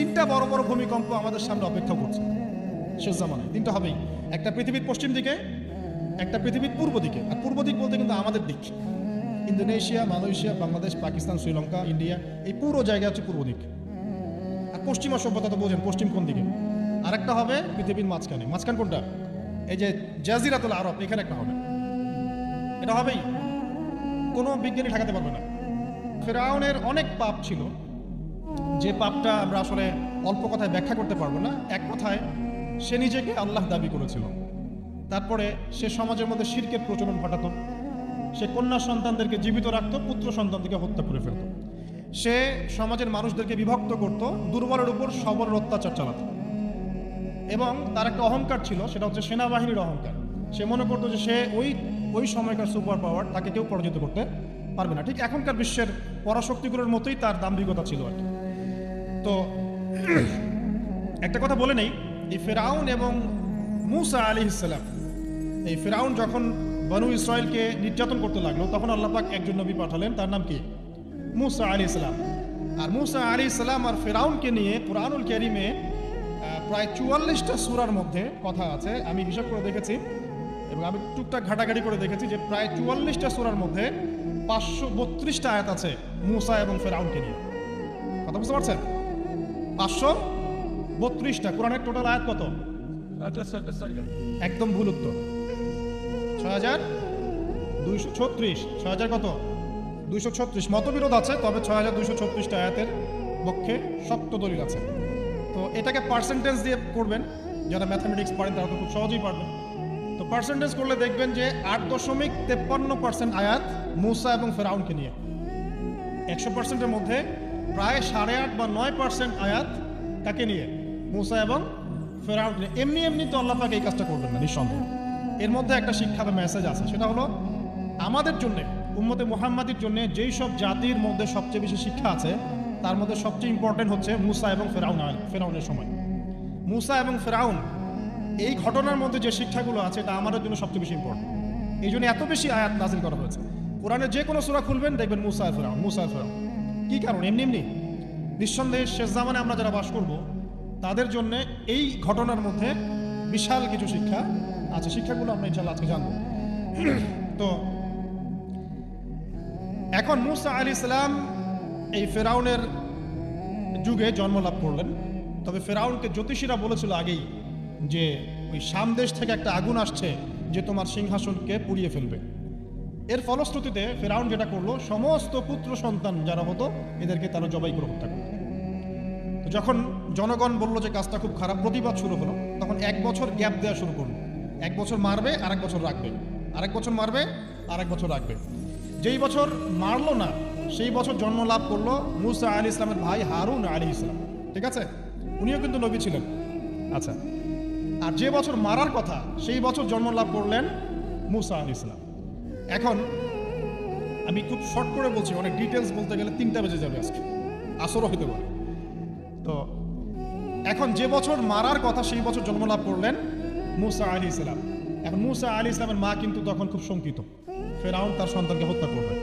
তিনটা বড় বড় ভূমিকম্প আমাদের সামনে অপেক্ষা করছে। শেষ জামানায়। তিনটা হবেই। একটা পৃথিবীর পশ্চিম দিকে, একটা পৃথিবীর পূর্ব দিকে। আর পূর্ব দিক বলতে কিন্তু আমাদের দিক। Indonesia, Malaysia, Bangladesh, Pakistan, Sri Lanka, India, এই পুরো জায়গা হচ্ছে পূর্ব দিক। আর পশ্চিমা সভ্যতা তো বোঝেন, পশ্চিম কোন দিকে? আরেকটা হবে পৃথিবীর মাঝখানে। মাঝখান কোনটা? এই যে জাজিরাতুল আরব, এখানে একটা হবে। এটা হবেই। কোনো বিজ্ঞানী ঠেকাতে পারবে না। ফেরাউনের অনেক পাপ ছিল। যে পাপটা আমরা আসলে অল্প কথায় ব্যাখ্যা করতে পারব না, এক কথায় সে নিজেকে আল্লাহ দাবি করেছিল। তারপরে সে সমাজের মধ্যে শিরকের প্রচলন ঘটাতো। সে কন্যা সন্তানদেরকে জীবিত রাখতো, পুত্র সন্তানদেরকে হত্যা করে ফেলত। সে সমাজের মানুষদেরকে বিভক্ত করত, দুর্বলের উপর সবলের অত্যাচার চালাতো। এবং তার একটা অহংকার ছিল, সেটা হচ্ছে সেনাবাহিনীর অহংকার। সে মনে করতো যে সে ওই ওই সময়কার সুপার পাওয়ার তাকে কেউ পরাজিত করতে পারবে না। ঠিক এখনকার বিশ্বের পরাশক্তিগুলোর মতোই তার দাম্ভিকতা ছিল আর কি। তো, একটা কথা বলে নেই, এই ফেরাউন এবং মুসা আলী ইসলাম এই ফেরাউন যখন বনু ইসরায়েলকে নির্যাতন করতে লাগল, তখন আল্লাপাক একজন নবী পাঠালেন, তার নাম কি? মুসা আলী ইসলাম আর মুসা আলী ইসলাম আর ফেরাউনকে নিয়ে কোরআনুল ক্যারিমে প্রায় চুয়াল্লিশটা সুরার মধ্যে কথা আছে, আমি হিসাব করে দেখেছি, এবং আমি টুকটাক ঘাটাঘাটি করে দেখেছি যে প্রায় চুয়াল্লিশটা সুরার মধ্যে পাঁচশো বত্রিশটা আয়াত আছে মুসা এবং ফেরাউনকে নিয়ে। কথা বুঝতে পারছেন? পাঁচশো বত্রিশটা। কোরআনের টোটাল আয়াত কত? একদম ভুল উত্তর। ছয় হাজার দুইশো ছত্রিশ। ছয় হাজার কত? দুইশো ছত্রিশ। মতবিরোধ আছে তবে ছয় হাজার দুইশো ছত্রিশটা আয়াতের পক্ষে শক্ত দলিল আছে। তো এটাকে পার্সেন্টেজ দিয়ে করবেন যারা ম্যাথামেটিক্স পারেন তারা তো খুব সহজেই পারবেন। তো পার্সেন্টেজ করলে দেখবেন যে আট দশমিক তেপ্পান্ন পার্সেন্ট আয়াত মুসা এবং ফেরাউনকে নিয়ে। একশো পার্সেন্টের মধ্যে প্রায় সাড়ে আট বা নয় পার্সেন্ট আয়াত কাকে নিয়ে মুসা এবং ফেরাউন এমনি এমনি তো আল্লাহ পাক এই কাজটা করবেন না, নিঃসন্দেহ। এর মধ্যে একটা শিক্ষা বা মেসেজ আছে, সেটা হলো আমাদের জন্যে, উম্মতে মুহাম্মাদির জন্য যেই সব জাতির মধ্যে সবচেয়ে বেশি শিক্ষা আছে, তার মধ্যে সবচেয়ে ইম্পর্টেন্ট হচ্ছে মুসা এবং ফেরাউন ফেরাউনের সময়। মুসা এবং ফেরাউন এই ঘটনার মধ্যে যে শিক্ষাগুলো আছে, এটা আমাদের জন্য সবচেয়ে বেশি ইম্পর্টেন্ট এই জন্য এত বেশি আয়াত নাজিল করা হয়েছে। কোরআনের যে কোনো সূরা খুলবেন, দেখবেন মুসা ফেরাউন মুসা ফেরাউন। কি কারণ? এমনি এমনি। নিঃসন্দেহে শেষ জামানে আমরা যারা বাস করব, তাদের জন্য এই ঘটনার মধ্যে বিশাল কিছু শিক্ষা আছে। শিক্ষাগুলো আমরা ইনশাল্লাহ আজকে জানব। তো, এখন মুসা আলী ইসলাম এই ফেরাউনের যুগে জন্ম লাভ করলেন। তবে ফেরাউনকে জ্যোতিষীরা বলেছিল আগেই যে, ওই সামদেশ থেকে একটা আগুন আসছে যে তোমার সিংহাসনকে পুড়িয়ে ফেলবে। এর ফলশ্রুতিতে ফেরাউন যেটা করল, সমস্ত পুত্র সন্তান যারা হতো, এদেরকে তারা জবাই করে হত্যা করল। যখন জনগণ বলল যে কাজটা খুব খারাপ, প্রতিবাদ শুরু হলো, তখন এক বছর গ্যাপ দেওয়া শুরু করল। এক বছর মারবে আর এক বছর রাখবে। আরেক বছর মারবে আর এক বছর রাখবে। যেই বছর মারলো না, সেই বছর জন্ম লাভ করল মুসা আলী ইসলামের ভাই হারুন আলী ইসলাম। ঠিক আছে? উনিও কিন্তু নবী ছিলেন। আচ্ছা। আর যে বছর মারার কথা, সেই বছর জন্ম লাভ করলেন মুসা আলী ইসলাম। এখন আমি খুব শর্ট করে বলছি, অনেক ডিটেলস বলতে গেলে তিনটা বেজে যাবে আজকে। আসরও হতে পারে। তো, এখন যে বছর মারার কথা, সেই বছর জন্ম লাভ করলেন মুসা আলী ইসলাম। এখন মুসা আলী ইসলামের মা কিন্তু তখন খুব শঙ্কিত। ফেরাউন তার সন্তানকে হত্যা করবে।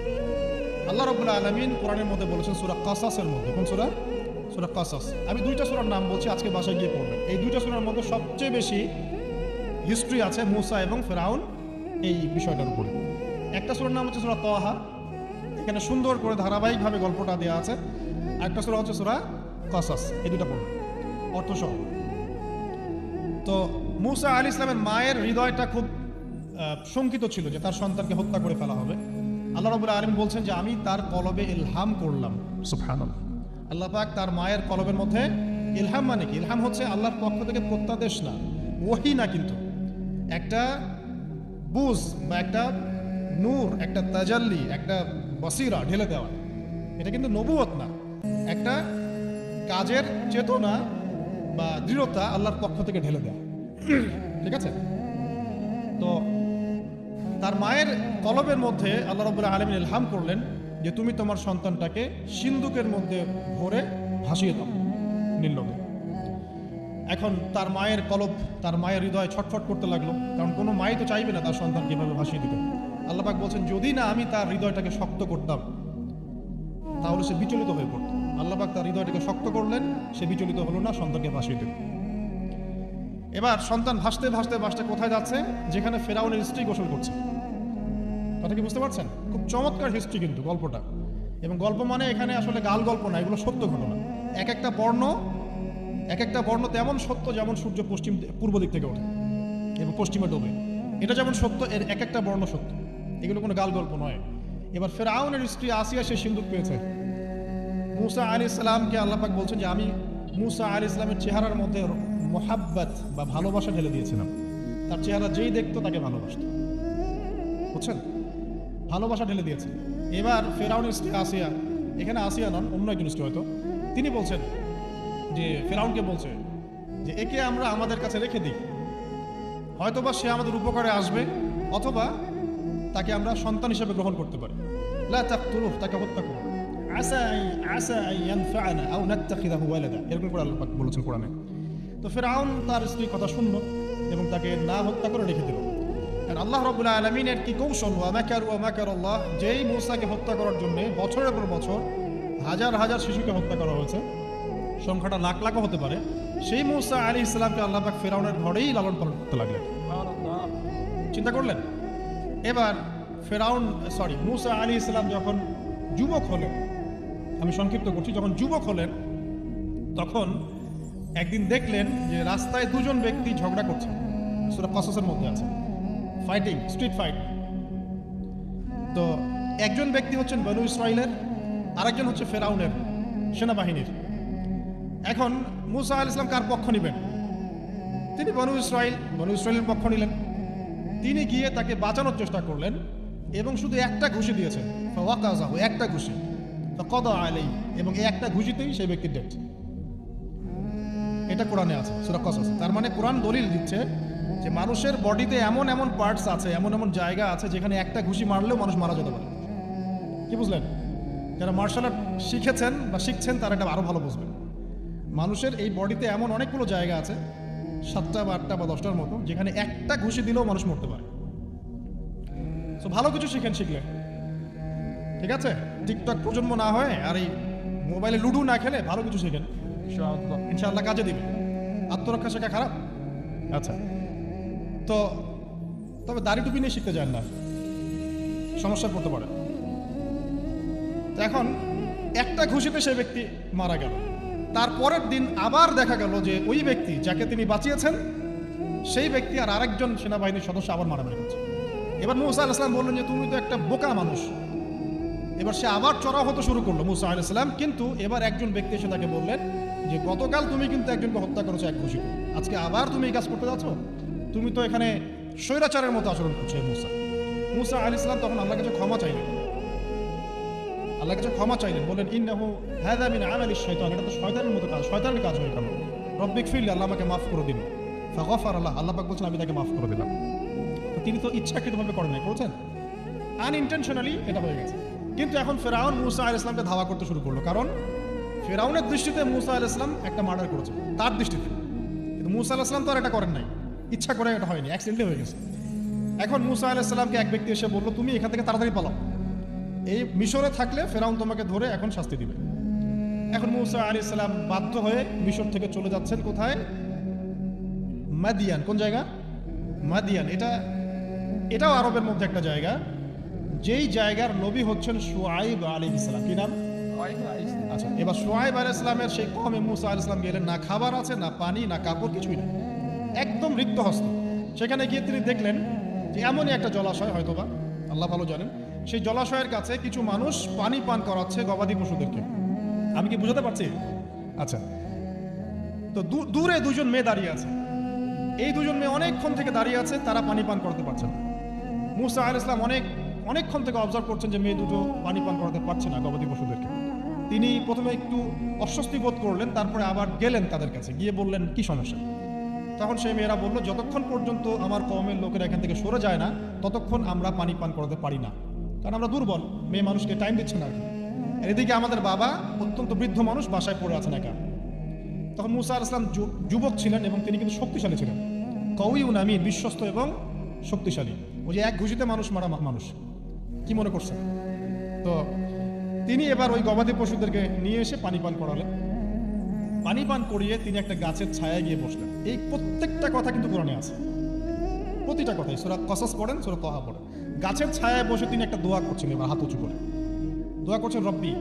আল্লাহ রবুল্লা আলমিন কোরআনের মধ্যে বলেছেন, সুরা কাসাসের মধ্যে। কোন সুরা? সুরা কাসাস। আমি দুইটা সুরার নাম বলছি, আজকে বাসায় গিয়ে পড়বেন এই দুইটা সুরার মধ্যে সবচেয়ে বেশি হিস্ট্রি আছে মুসা এবং ফেরাউন এই বিষয়টার উপরে। একটা সুরার নাম হচ্ছে সুরা তহা এখানে সুন্দর করে ধারাবাহিকভাবে গল্পটা দেওয়া আছে। আরেকটা সুরা হচ্ছে সুরা কাসাস। এই দুটা পড়বেন অর্থ সহ তো মুসা আলী ইসলামের মায়ের হৃদয়টা খুব শঙ্কিত ছিল যে তার সন্তানকে হত্যা করে ফেলা হবে। আল্লাহ রবুল্লা আলম বলছেন যে, আমি তার কলবে ইলহাম করলাম। আল্লাহ পাক তার মায়ের কলবের মধ্যে ইলহাম মানে কি? ইলহাম হচ্ছে আল্লাহর পক্ষ থেকে প্রত্যাদেশ না, ওহি না কিন্তু। একটা বুঝ বা একটা নূর, একটা তাজাল্লি, একটা বসিরা ঢেলে দেওয়া। এটা কিন্তু নবুয়ত না। একটা কাজের চেতনা বা দৃঢ়তা আল্লাহর পক্ষ থেকে ঢেলে দেওয়া। ঠিক আছে? তো তার মায়ের কলবের মধ্যে আল্লাহ রবুল্লাহ আলমিন ইলহাম করলেন যে, তুমি তোমার সন্তানটাকে সিন্ধুকের মধ্যে ভরে ভাসিয়ে দাও নীলনদে এখন তার মায়ের কলব, তার মায়ের হৃদয় ছটফট করতে লাগল। কারণ কোনো মাই তো চাইবে না তার সন্তান কীভাবে ভাসিয়ে দিতে। আল্লাপাক বলছেন, যদি না আমি তার হৃদয়টাকে শক্ত করতাম, তাহলে সে বিচলিত হয়ে পড়তো। আল্লাহবাক তার হৃদয়টাকে শক্ত করলেন, সে বিচলিত হলো না, সন্তানকে ভাসিয়ে দিল। এবার সন্তান ভাসতে ভাসতে ভাসতে কোথায় যাচ্ছে? যেখানে ফেরাউনের স্ত্রী গোসল করছে। কথা কি বুঝতে পারছেন? খুব চমৎকার হিস্ট্রি কিন্তু গল্পটা। এবং গল্প মানে এখানে আসলে গাল গল্প না, এগুলো সত্য ঘটনা। এক একটা বর্ণ, এক একটা বর্ণ তেমন সত্য যেমন সূর্য পশ্চিম, পূর্ব দিক থেকে ওঠে, এবং পশ্চিমে ডোবে। এটা যেমন সত্য, এর এক একটা বর্ণ সত্য। এগুলো কোনো গাল গল্প নয়। এবার ফেরাউনের স্ত্রী আসিয়া সে সিন্দুক পেয়েছে। মুসা আলী ইসলামকে আল্লাপাক বলছেন যে, আমি মুসা আলী ইসলামের চেহারার মধ্যে মোহাব্বত বা ভালোবাসা ঢেলে দিয়েছিলাম। তার চেহারা যেই দেখতো তাকে ভালোবাসত। বুঝছেন? ভালোবাসা ঢেলে দিয়েছে। এবার ফেরাউনের স্ত্রী আসিয়া, এখানে আসিয়া নন, অন্য একজন স্ত্রী হয়তো, তিনি বলছেন যে, ফেরাউনকে বলছে যে, একে আমরা আমাদের কাছে রেখে দিই। হয়তোবা সে আমাদের উপকারে আসবে, অথবা তাকে আমরা সন্তান হিসেবে গ্রহণ করতে পারি। লা তাকতুলুহ তাকে হত্যা করুন আসা আই আসা আই ইয়ানফাআনা আও নাত্তাখিযাহু ওয়ালাদা। এরকম করে আল্লাহ পাক বলেছেন কোরআনে। তো ফেরাউন তার স্ত্রীর কথা শুনল এবং তাকে না হত্যা করে রেখে দিল। আর আল্লাহ রবুল্লা আলমিনের কি কৌশল? আল্লাহ যেই মূসাকে হত্যা করার জন্য বছরের পর বছর হাজার হাজার শিশুকে হত্যা করা হয়েছে সংখ্যাটা লাখ লাখও হতে পারে সেই মূসা আলী ইসলামকে আল্লাহ পাক ফেরাউনের ঘরেই লালন পালন করতে লাগলেন। চিন্তা করলেন? এবার ফেরাউন সরি মুসা আলী ইসলাম যখন যুবক হলেন, আমি সংক্ষিপ্ত করছি, যখন যুবক হলেন, তখন একদিন দেখলেন যে রাস্তায় দুজন ব্যক্তি ঝগড়া করছে। সেটা কসসের মধ্যে আছে। ফাইটিং স্ট্রিট ফাইট তো একজন ব্যক্তি হচ্ছেন বনু ইসরায়েলের আরেকজন হচ্ছে ফেরাউনের সেনাবাহিনীর। এখন মুসা আল ইসলাম কার পক্ষ নেবেন? তিনি বনু ইসরায়েল বনু ইসরায়েলের পক্ষ নিলেন। তিনি গিয়ে তাকে বাঁচানোর চেষ্টা করলেন এবং শুধু একটা ঘুষি দিয়েছেন। একটা ঘুষি। কদা আলাই এবং এই একটা ঘুষিতেই সেই ব্যক্তির ডেট এটা কোরআনে আছে, সুরা তার মানে কোরআন দলিল দিচ্ছে যে মানুষের বডিতে এমন এমন পার্টস আছে, এমন এমন জায়গা আছে যেখানে একটা ঘুষি মারলেও মানুষ মারা যেতে পারে। কি বুঝলেন? যারা মার্শাল আর্ট শিখেছেন বা শিখছেন তারা এটা আরও ভালো বুঝবেন। মানুষের এই বডিতে এমন অনেকগুলো জায়গা আছে সাতটা বা আটটা বা দশটার মতো যেখানে একটা ঘুষি দিলেও মানুষ মরতে পারে। তো ভালো কিছু শিখেন শিখলে ঠিক আছে? টিকটক প্রজন্ম না হয় আর এই মোবাইলে লুডু না খেলে ভালো কিছু শিখেন। ইনশাআল্লাহ। কাজে দিবে। আত্মরক্ষা শেখা খারাপ? আচ্ছা। তো তবে দাড়ি টুপি নিয়ে শিখতে যান না। সমস্যা পড়তে পারে। তো এখন একটা ঘুষিতে সেই ব্যক্তি মারা গেল। তারপরের দিন আবার দেখা গেল যে ওই ব্যক্তি যাকে তিনি বাঁচিয়েছেন, সেই ব্যক্তি আর আরেকজন সেনাবাহিনীর সদস্য আবার মারামারি করছে। এবার মুসা আল ইসলাম বললেন যে, তুমি তো একটা বোকা মানুষ। এবার সে আবার চড়াও হতে শুরু করল মুসা আল ইসলাম কিন্তু এবার একজন ব্যক্তি এসে তাকে বললেন যে, গতকাল তুমি কিন্তু একজনকে হত্যা করেছ এক ঘুষি আজকে আবার তুমি এই কাজ করতে যাচ্ছ? তুমি তো এখানে স্বৈরাচারের মতো আচরণ করছ মুসা। মুসা আল ইসলাম তখন আল্লাহ কাছে ক্ষমা চাইলেন। আল্লাহ কাছে ক্ষমা চাইলেন, বললেন, ইন্নাহু হ্যাদা মিন আমালি শয়তান। এটা তো শয়তানের মতো কাজ, শয়তানের কাজ হয়ে গেল। রব্বিক ফিরলে আল্লাহ আমাকে মাফ করে দিন। ফাগফার আল্লাহ আল্লাহ পাক বলছেন, আমি তাকে মাফ করে দিলাম। তো তিনি তো ইচ্ছাকৃতভাবে করেন নাই, করেছেন? আনইনটেনশনালি এটা হয়ে গেছে। কিন্তু এখন ফেরাউন মুসা আল ইসলামকে ধাওয়া করতে শুরু করল। কারণ ফেরাউনের দৃষ্টিতে মুসা আল ইসলাম একটা মার্ডার করেছে, তার দৃষ্টিতে। কিন্তু মুসা আল ইসলাম তো আর এটা করেন নাই। ইচ্ছা করে এটা হয়নি অ্যাক্সিডেন্টলি হয়ে গেছে। এখন মুসা আল ইসলামকে এক ব্যক্তি এসে বলল, তুমি এখান থেকে তাড়াতাড়ি পালাও। এই মিশরে থাকলে ফেরাউন তোমাকে ধরে এখন শাস্তি দিবে। এখন মুসা আলী ইসলাম বাধ্য হয়ে মিশর থেকে চলে যাচ্ছেন কোথায়? মাদিয়ান। কোন জায়গা? মাদিয়ান। এটা, এটাও আরবের মধ্যে একটা জায়গা। যেই জায়গার নবী হচ্ছেন সুয়াইব আলী ইসলাম কি নাম? আচ্ছা এবার সোহাইব আল ইসলামের সেই কমে মুসা আল ইসলাম গেলেন। না খাবার আছে, না পানি, না কাপড়, কিছুই না একদম রিক্ত হস্ত সেখানে গিয়ে তিনি দেখলেন যে এমনই একটা জলাশয় হয়তোবা। আল্লাহ ভালো জানেন। সেই জলাশয়ের কাছে কিছু মানুষ পানি পান করাচ্ছে গবাদি পশুদেরকে। আমি কি বুঝাতে পারছি? আচ্ছা। তো দূরে দুজন মেয়ে দাঁড়িয়ে আছে। এই দুজন মেয়ে অনেকক্ষণ থেকে দাঁড়িয়ে আছে, তারা পানি পান করাতে পারছে না। মুসা আল ইসলাম অনেক, অনেকক্ষণ থেকে অবজার্ভ করছেন যে মেয়ে দুটো পানি পান করাতে পারছে না গবাদি পশুদেরকে। তিনি প্রথমে একটু অস্বস্তি বোধ করলেন, তারপরে আবার গেলেন তাদের কাছে, গিয়ে বললেন, কি সমস্যা? তখন সেই মেয়েরা বলল, যতক্ষণ পর্যন্ত আমার কমের লোকেরা এখান থেকে সরে যায় না, ততক্ষণ আমরা পানি পান করাতে পারি না। কারণ আমরা দুর্বল, মেয়ে মানুষকে টাইম দিচ্ছে না এদিকে আমাদের বাবা অত্যন্ত বৃদ্ধ মানুষ, বাসায় পড়ে আছেন একা। তখন মুসা ইসলাম যুবক ছিলেন এবং তিনি কিন্তু শক্তিশালী ছিলেন। কউই উনামিন বিশ্বস্ত এবং শক্তিশালী। ওই যে এক ঘুষিতে মানুষ, মারা মানুষ। কি মনে করছেন? তো তিনি এবার ওই গবাদি পশুদেরকে নিয়ে এসে পানি পান করালেন। পানি পান করিয়ে তিনি একটা গাছের ছায়ায় গিয়ে বসলেন। এই প্রত্যেকটা কথা কিন্তু কোরআনে আছে। প্রতিটা কথাই। সুরা কসাস পড়েন, সুরা তহা পড়েন। গাছের ছায়ায় বসে তিনি একটা দোয়া করছেন এবার, হাত উঁচু করে। দোয়া করছেন, রব্বি,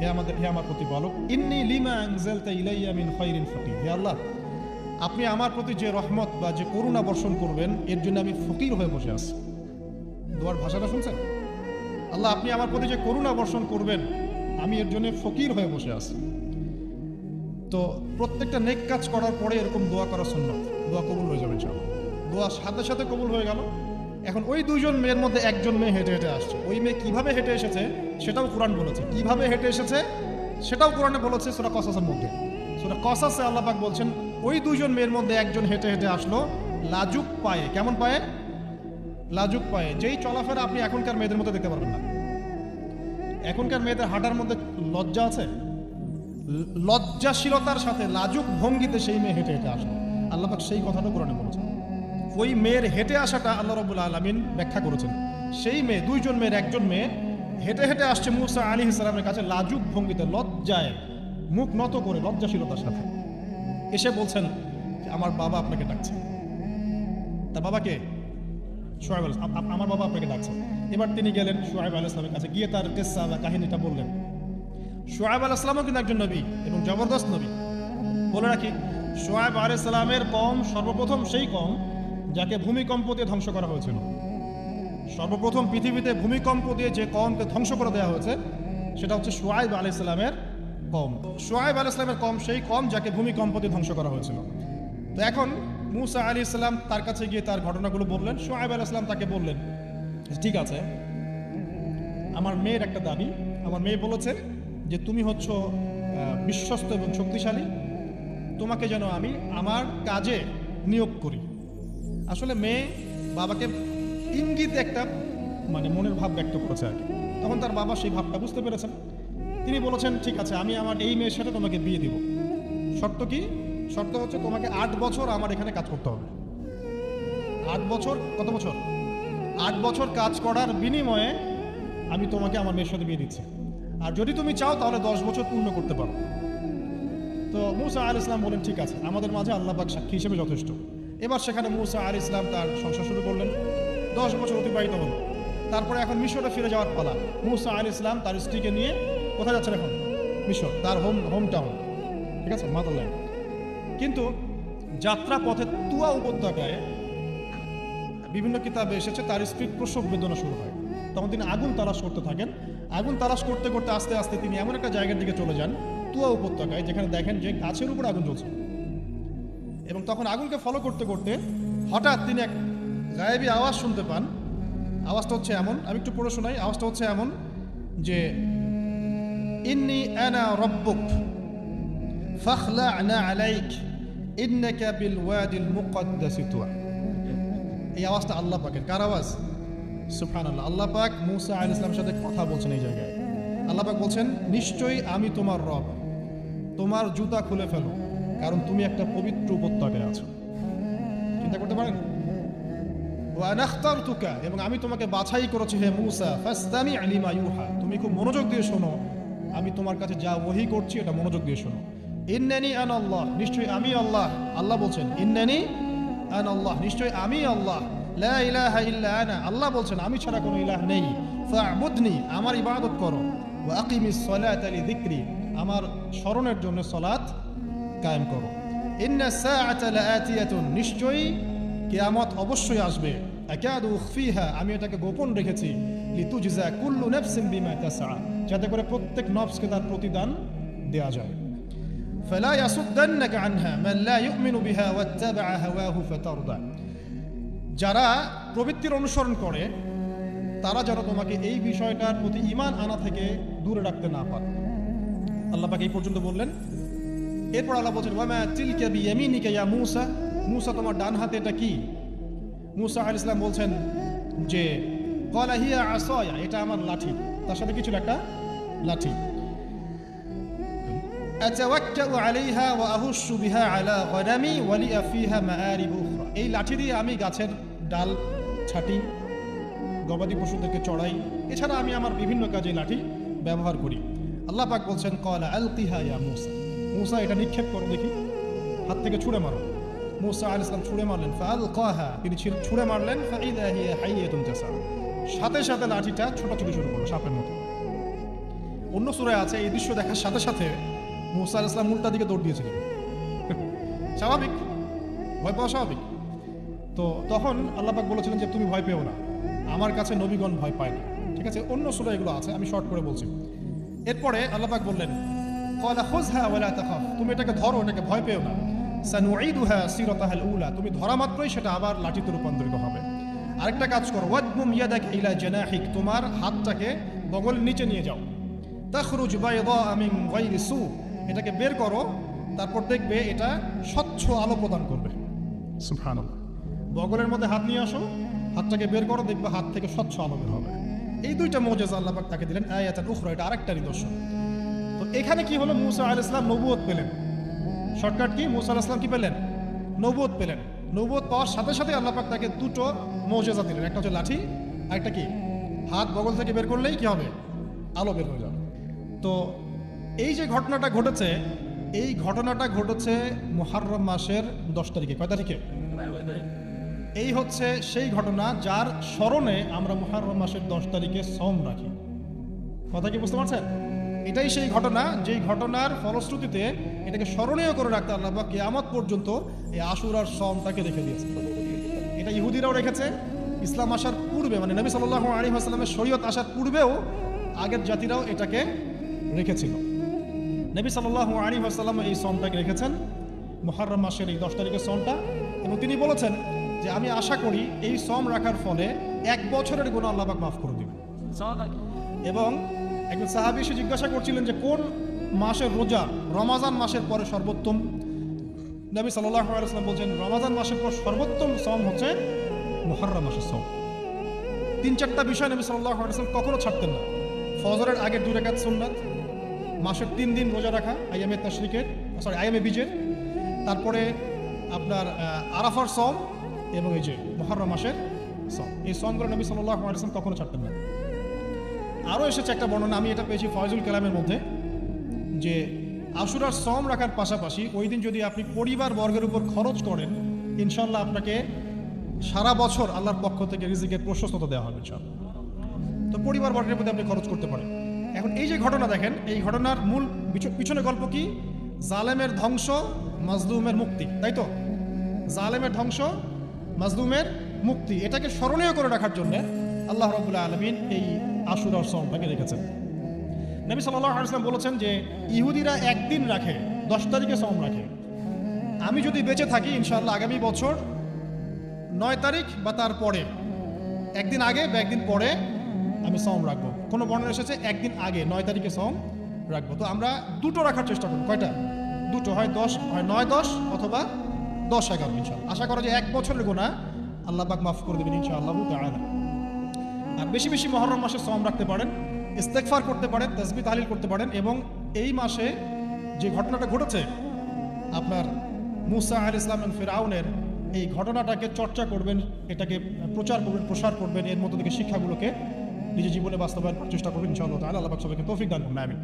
হে আমাদের, হে আমার প্রতি বলো ইন্নি লিমা আনজালতা ইলাইয়া মিন খাইরিন ফকির। হে আল্লাহ, আপনি আমার প্রতি যে রহমত বা যে করুণা বর্ষণ করবেন, এর জন্য আমি ফকির হয়ে বসে আছি। দোয়ার ভাষাটা শুনছেন? আল্লাহ, আপনি আমার প্রতি যে করুণা বর্ষণ করবেন, আমি এর জন্য ফকির হয়ে বসে আছি। তো প্রত্যেকটা নেক কাজ করার পরে এরকম দোয়া করা সুন্নত। দোয়া কবুল হয়ে যাবে, ইনশাআল্লাহ। দোয়া সাথে সাথে কবুল হয়ে গেল। এখন ওই দুইজন মেয়ের মধ্যে একজন মেয়ে হেঁটে হেঁটে আসছে। ওই মেয়ে কীভাবে হেঁটে এসেছে সেটাও কোরআন বলেছে। কীভাবে হেঁটে এসেছে সেটাও কোরআনে বলেছে সুরা কসাসের মধ্যে। সুরা কসাসে আল্লাহ পাক বলছেন, ওই দুইজন মেয়ের মধ্যে একজন হেঁটে হেঁটে আসলো, লাজুক পায়ে। কেমন পায়ে? লাজুক পায়ে। যেই চলাফেরা আপনি এখনকার মেয়েদের মধ্যে দেখতে পারবেন না। এখনকার মেয়েদের হাঁটার মধ্যে লজ্জা আছে? লজ্জাশীলতার সাথে লাজুক ভঙ্গিতে সেই মেয়ে হেঁটে হেঁটে আসলো। আল্লাহ পাক সেই কথাটা কোরআনে বলেছেন। ওই মেয়ের হেঁটে আসাটা আল্লাহ রবুল্লা আলমিন ব্যাখ্যা করেছেন। সেই মেয়ে, দুইজন মেয়ের একজন মেয়ে হেঁটে হেঁটে আসছে মুসা আলী ইসলামের কাছে লাজুক ভঙ্গিতে, লজ্জায় মুখ নত করে লজ্জাশীলতার সাথে। এসে বলছেন যে, আমার বাবা আপনাকে ডাকছে। তার বাবাকে সোহেব আল আমার বাবা আপনাকে ডাকছে। এবার তিনি গেলেন সোহেব আল ইসলামের কাছে, গিয়ে তার কেসা বা কাহিনীটা বললেন। সোহেব আল ইসলামও কিন্তু একজন নবী এবং জবরদস্ত নবী। বলে রাখি সোহেব আল ইসলামের কম সর্বপ্রথম সেই কম যাকে ভূমিকম্প দিয়ে ধ্বংস করা হয়েছিল। সর্বপ্রথম পৃথিবীতে ভূমিকম্প দিয়ে যে কমকে ধ্বংস করে দেওয়া হয়েছে, সেটা হচ্ছে সোয়াইব আলি ইসলামের কম সোয়াইব আলি ইসলামের কম সেই কম যাকে ভূমিকম্প দিয়ে ধ্বংস করা হয়েছিল। তো এখন মুসা আলী ইসলাম তার কাছে গিয়ে তার ঘটনাগুলো বললেন সোয়াইব আলী ইসলাম তাকে বললেন, ঠিক আছে, আমার মেয়ের একটা দাবি। আমার মেয়ে বলেছে যে তুমি হচ্ছ বিশ্বস্ত এবং শক্তিশালী। তোমাকে যেন আমি আমার কাজে নিয়োগ করি। আসলে মেয়ে বাবাকে ইঙ্গিত একটা মানে মনের ভাব ব্যক্ত করেছে আর তখন তার বাবা সেই ভাবটা বুঝতে পেরেছেন। তিনি বলেছেন, ঠিক আছে, আমি আমার এই মেয়ের সাথে তোমাকে বিয়ে দিব। শর্ত কি? শর্ত হচ্ছে তোমাকে আট বছর আমার এখানে কাজ করতে হবে। আট বছর? কত বছর? আট বছর কাজ করার বিনিময়ে আমি তোমাকে আমার মেয়ের সাথে বিয়ে দিচ্ছি। আর যদি তুমি চাও, তাহলে দশ বছর পূর্ণ করতে পারো। তো মুসা আল ইসলাম বলেন, ঠিক আছে, আমাদের মাঝে আল্লাহ পাক সাক্ষী হিসেবে যথেষ্ট। এবার সেখানে মুসা আল ইসলাম তার সংসার শুরু করলেন। দশ বছর অতিবাহিত হলো। তারপরে এখন মিশরে ফিরে যাওয়ার পালা। মুসা আল ইসলাম তার স্ত্রীকে নিয়ে কোথায় যাচ্ছেন এখন? মিশর, তার হোম হোম টাউন। ঠিক আছে? মাদারল্যান্ড কিন্তু যাত্রা পথে তুয়া উপত্যকায় বিভিন্ন কিতাবে এসেছে, তার স্ত্রীর প্রসব বেদনা শুরু হয়। তখন তিনি আগুন তালাশ করতে থাকেন। আগুন তালাশ করতে করতে আস্তে আস্তে তিনি এমন একটা জায়গার দিকে চলে যান, তুয়া উপত্যকায়, যেখানে দেখেন যে গাছের উপর আগুন জ্বলছে। এবং তখন আগুনকে ফলো করতে করতে হঠাৎ তিনি এক গায়েবী আওয়াজ শুনতে পান। আওয়াজটা হচ্ছে এমন, আমি একটু পড়ে শোনাই। আওয়াজটা হচ্ছে এমন যে, ইন্নি আনা রব্বুক, ফাখলা'না আলাইক, ইন্নাকা বিল ওয়াদিল মুকদ্দাসি তুয়া। এই আওয়াজটা আল্লাহ পাকের। কার আওয়াজ? সুফান আল্লাহ পাক মুসা আল ইসলামের সাথে কথা বলছেন এই জায়গায়। আল্লাহ পাক বলছেন, নিশ্চয়ই আমি তোমার রব। তোমার জুতা খুলে ফেলো। কারণ তুমি একটা পবিত্র উপত্যকায় আছো। চিন্তা করতে পারেন? এবং আমি তোমাকে বাছাই করেছি হে মুসা ফাস্তামি তুমি খুব মনোযোগ দিয়ে শোনো। আমি তোমার কাছে যা ওহি করছি, এটা মনোযোগ দিয়ে শোনো। ইন্নানি আন আল্লাহ, নিশ্চয়ই আমি আল্লাহ। আল্লাহ বলছেন, ইন্নানি আন আল্লাহ, নিশ্চয়ই আমি আল্লাহ। লা ইলাহা ইল্লা আনা। আল্লাহ বলছেন, আমি ছাড়া কোনো ইলাহ নেই। ফা'বুদনি, আমার ইবাদত করো। ওয়া আকিমিস সালাতা লিযিকরি আমার স্মরণের জন্য সালাত কায়েম করো ইন্না সাআতা লাআতিয়াতুন নিশ্চয়ই কিয়ামত অবশ্যই আসবে আকাদু উখফিহা আমি এটাকে গোপন রেখেছি লিতুজজা কুল্লু নাফসিন বিমা তাসআ যাতে করে প্রত্যেক নফসকে তার প্রতিদান দেয়া যায় فلا يصدنك عنها من لا يؤمن بها واتبع هواه فترضى যারা প্রবৃত্তির অনুসরণ করে তারা যেন তোমাকে এই বিষয়টার প্রতি ঈমান আনা থেকে দূরে রাখতে না পারে আল্লাহ পাক এই পর্যন্ত বললেন এরপর আল্লাহ বলছেন, ওয়ামা তিলকা বিয়ামিনিকা ইয়া মূসা? মূসা তোমার ডান হাতে এটা কি? মূসা আলাইহিস সালাম বলছেন যে ক্বালা হিয়া আসায়া, এটা আমার লাঠি। তার সাথে কিছু একটা? লাঠি। আতাওয়াক্কাউ আলাইহা ওয়া আহুশু বিহা আলা গনামি ওয়া লিয়া ফিহা মাআরিব উখরা। এই লাঠি দিয়ে আমি গাছের ডাল ছাটি, গবাদি পশুদেরকে চড়াই, এছাড়া আমি আমার বিভিন্ন কাজে লাঠি ব্যবহার করি। আল্লাহ পাক বলছেন, কলা আল কিহা ইয়া মুসা। মুসা এটা নিক্ষেপ করো, দেখি। হাত থেকে ছুঁড়ে মারো। মুসা আল ইসলাম ছুঁড়ে মারলেন। ফাল কাহা তিনি ছুঁড়ে মারলেন সাথে সাথে লাঠিটা ছোটাছুটি শুরু করল সাপের মতো। অন্য সুরে আছে, এই দৃশ্য দেখার সাথে সাথে মুসা আল ইসলাম উল্টা দিকে দৌড় দিয়েছিলেন। স্বাভাবিক? ভয় পাওয়া স্বাভাবিক? তো তখন আল্লাপাক বলেছিলেন যে, তুমি ভয় পেও না। আমার কাছে নবীগণ ভয় পায় না। ঠিক আছে? অন্য সুরা এগুলো আছে, আমি শর্ট করে বলছি। এরপরে আল্লাপাক বললেন কলা খোঁজহা তাখাফ। তুমি এটাকে ধরো এটাকে ভয় পেও না। সানুঈদুহা সিরাতাহাল উলা তুমি ধরা মাত্রই সেটা আবার লাঠিতে রূপান্তরিত হবে। আরেকটা কাজ করো ওয়াদমুম ইয়াদাক ইলা জানাহিক। তোমার হাতটাকে বগল নিচে নিয়ে যাও। তাখরুজ বাইদা মিন গায়রি সু। এটাকে বের করো তারপর দেখবে এটা স্বচ্ছ আলো প্রদান করবে। সুবহানাল্লাহ। বগলের মধ্যে হাত নিয়ে আসো হাতটাকে বের করো দেখবে হাত থেকে স্বচ্ছ আলো বের হবে। এই দুইটা মৌজেজা আল্লাহ পাক তাকে দিলেন আয়াতান উখরা। এটা আরেকটা নিদর্শন। এখানে কি হলো? মুসা আল ইসলাম নবুয়ত পেলেন। Shortcut key? মুসা আল ইসলাম কি পেলেন? নবুয়ত পেলেন। নবুয়ত পাওয়ার সাথে সাথে আল্লাহ পাক তাকে দুটো মৌজেজা দিলেন। একটা হচ্ছে লাঠি, আরেকটা কি? হাত বগল থেকে বের করলেই কি হবে? আলো বের হয়ে যাবে। তো এই যে ঘটনাটা ঘটেছে, এই ঘটনাটা ঘটেছে মুহাররম মাসের দশ তারিখে। কয় তারিখে? এই হচ্ছে সেই ঘটনা যার স্মরণে আমরা মুহাররম মাসের দশ তারিখে সম রাখি। কথা কি বুঝতে পারছেন? এটাই সেই ঘটনা যেই ঘটনার ফলশ্রুতিতে এটাকে স্মরণীয় করে রাখতে আল্লাহ বা কেয়ামত পর্যন্ত এই আশুরার সমটাকে রেখে দিয়েছে এটা ইহুদিরাও রেখেছে ইসলাম আসার পূর্বে মানে নবী সাল্লাহ আলী আসলামের শরীয়ত আসার পূর্বেও আগের জাতিরাও এটাকে রেখেছিল। নবী সাল্লাহ আলী আসাল্লাম এই সমটাকে রেখেছেন মহারম মাসের এই দশ তারিখের সমটা এবং তিনি বলেছেন যে আমি আশা করি এই সম রাখার ফলে এক বছরের গুণ আল্লাহবাক মাফ করে দিবেন। এবং একজন সাহাবি এসে জিজ্ঞাসা করছিলেন যে, কোন মাসের রোজা? রমাজান মাসের পরে সর্বোত্তম? নবী আলাইসাল্লাম বলছেন, রমাজান মাসের পর সর্বোত্তম সম হচ্ছে মুহররম মাসের সম তিন চারটা বিষয় নবী সাল্লাহ কখনো ছাড়তেন না। ফজরের আগের দুই রেখাত সুন্নাত, মাসের তিন দিন রোজা রাখা আইএমএ তাশরিকের সরি আইএমএ বীজের, তারপরে আপনার আরাফার সম এবং এই যে মহরম মাসের সম এই সমগুলো নবী সাল্লাহ কখনো ছাড়তেন না। আরও এসেছে একটা বর্ণনা, আমি এটা পেয়েছি ফয়জুল কালামের মধ্যে, যে আশুরার শ্রম রাখার পাশাপাশি ওই দিন যদি আপনি পরিবার বর্গের উপর খরচ করেন ইনশাল্লাহ আপনাকে সারা বছর আল্লাহর পক্ষ থেকে রিজিকের প্রশস্ততা দেওয়া হবে ইনশাল্লাহ তো পরিবার বর্গের প্রতি আপনি খরচ করতে পারেন। এখন এই যে ঘটনা দেখেন, এই ঘটনার মূল পিছ- পিছনে গল্প কি? জালেমের ধ্বংস, মাজলুমের মুক্তি, তাই তো? জালেমের ধ্বংস, মাজলুমের মুক্তি, এটাকে স্মরণীয় করে রাখার জন্য আল্লাহ রবুল্লাহ আলমিন এই আশুরার সমটাকে রেখেছেন। নবী সাল্লাহ আলাইসলাম বলেছেন যে, ইহুদিরা একদিন রাখে, দশ তারিখে সম রাখে। আমি যদি বেঁচে থাকি ইনশাল্লাহ আগামী বছর নয় তারিখ বা তার পরে, একদিন আগে বা একদিন পরে আমি সম রাখব। কোনো বর্ণনা এসেছে, একদিন আগে, নয় তারিখে সম রাখব। তো আমরা দুটো রাখার চেষ্টা করব। কয়টা? দুটো, হয় দশ, হয় নয় দশ অথবা দশ এগারো ইনশাল্লাহ আশা করা যে এক বছরের গোনা আল্লাহ পাক মাফ করে দেবেন, ইনশাআল্লাহ তাআলা। আর বেশি বেশি মহরম মাসে সম রাখতে পারেন ইস্তেকফার করতে পারেন তসবি তাহলিল করতে পারেন এবং এই মাসে যে ঘটনাটা ঘটেছে, আপনার মুসা আল ইসলাম ফেরাউনের এই ঘটনাটাকে চর্চা করবেন, এটাকে প্রচার করবেন, প্রসার করবেন, এর মতো থেকে শিক্ষাগুলোকে নিজের জীবনে বাস্তবায়ন চেষ্টা করবেন, ইনশাআল্লাহ তাহলে আল্লাহ সবাইকে তৌফিক দান করবেন আমিন।